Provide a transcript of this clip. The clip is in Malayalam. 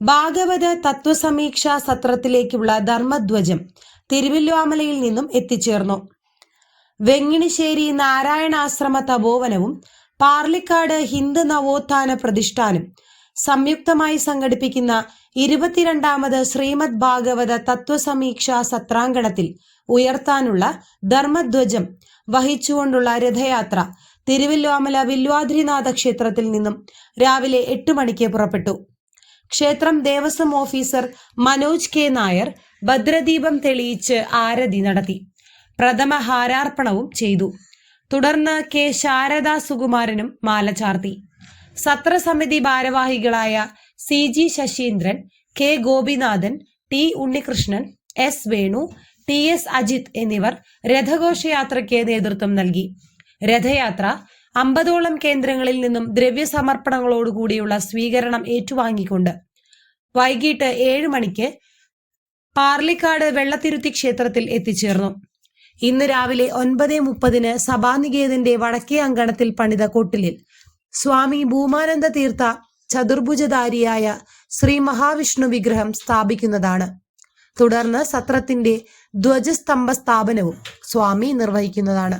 ഭാഗവത തത്വസമീക്ഷാ സത്രത്തിലേക്കുള്ള ധർമ്മധ്വജം തിരുവല്ലാമലയിൽ നിന്നും എത്തിച്ചേർന്നു. വെങ്ങിണിശ്ശേരി നാരായണാശ്രമ തപോവനവും പാർലിക്കാട് ഹിന്ദു നവോത്ഥാന പ്രതിഷ്ഠാനം സംയുക്തമായി സംഘടിപ്പിക്കുന്ന ഇരുപത്തിരണ്ടാമത് ശ്രീമദ് ഭാഗവത തത്വസമീക്ഷാ സത്രാങ്കണത്തിൽ ഉയർത്താനുള്ള ധർമ്മധ്വജം വഹിച്ചുകൊണ്ടുള്ള രഥയാത്ര തിരുവല്ലാമല വില്വാദ്രിനാഥ ക്ഷേത്രത്തിൽ നിന്നും രാവിലെ എട്ട് മണിക്ക് പുറപ്പെട്ടു. ക്ഷേത്രം ദേവസ്വം ഓഫീസർ മനോജ് കെ നായർ ഭദ്രദീപം തെളിയിച്ച് ആരതി നടത്തി. പ്രഥമ ഹാരാർപ്പണവും ചെയ്തു. തുടർന്ന് കെ ശാരദാ സുകുമാരനും മാല ചാർത്തി. സത്രസമിതി ഭാരവാഹികളായ C G Sasheendran K Gopinathan T Unnikrishnan S Venu T S Ajith എന്നിവർ രഥഘോഷയാത്രയ്ക്ക് നേതൃത്വം നൽകി. രഥയാത്ര അമ്പതോളം കേന്ദ്രങ്ങളിൽ നിന്നും ദ്രവ്യസമർപ്പണങ്ങളോടുകൂടിയുള്ള സ്വീകരണം ഏറ്റുവാങ്ങിക്കൊണ്ട് വൈകിട്ട് ഏഴ് മണിക്ക് പാർലിക്കാട് വെള്ളത്തിരുത്തി ക്ഷേത്രത്തിൽ എത്തിച്ചേർന്നു. ഇന്ന് രാവിലെ ഒൻപത് മുപ്പതിന് സഭാനികേതന്റെ വടക്കേ അങ്കണത്തിൽ പണിത കൊട്ടിലിൽ സ്വാമി ഭൂമാനന്ദ തീർത്ഥ ചതുർഭുജധാരിയായ ശ്രീ മഹാവിഷ്ണു വിഗ്രഹം സ്ഥാപിക്കുന്നതാണ്. തുടർന്ന് സത്രത്തിന്റെ ധ്വജസ്തംഭ സ്ഥാപനവും സ്വാമി നിർവഹിക്കുന്നതാണ്.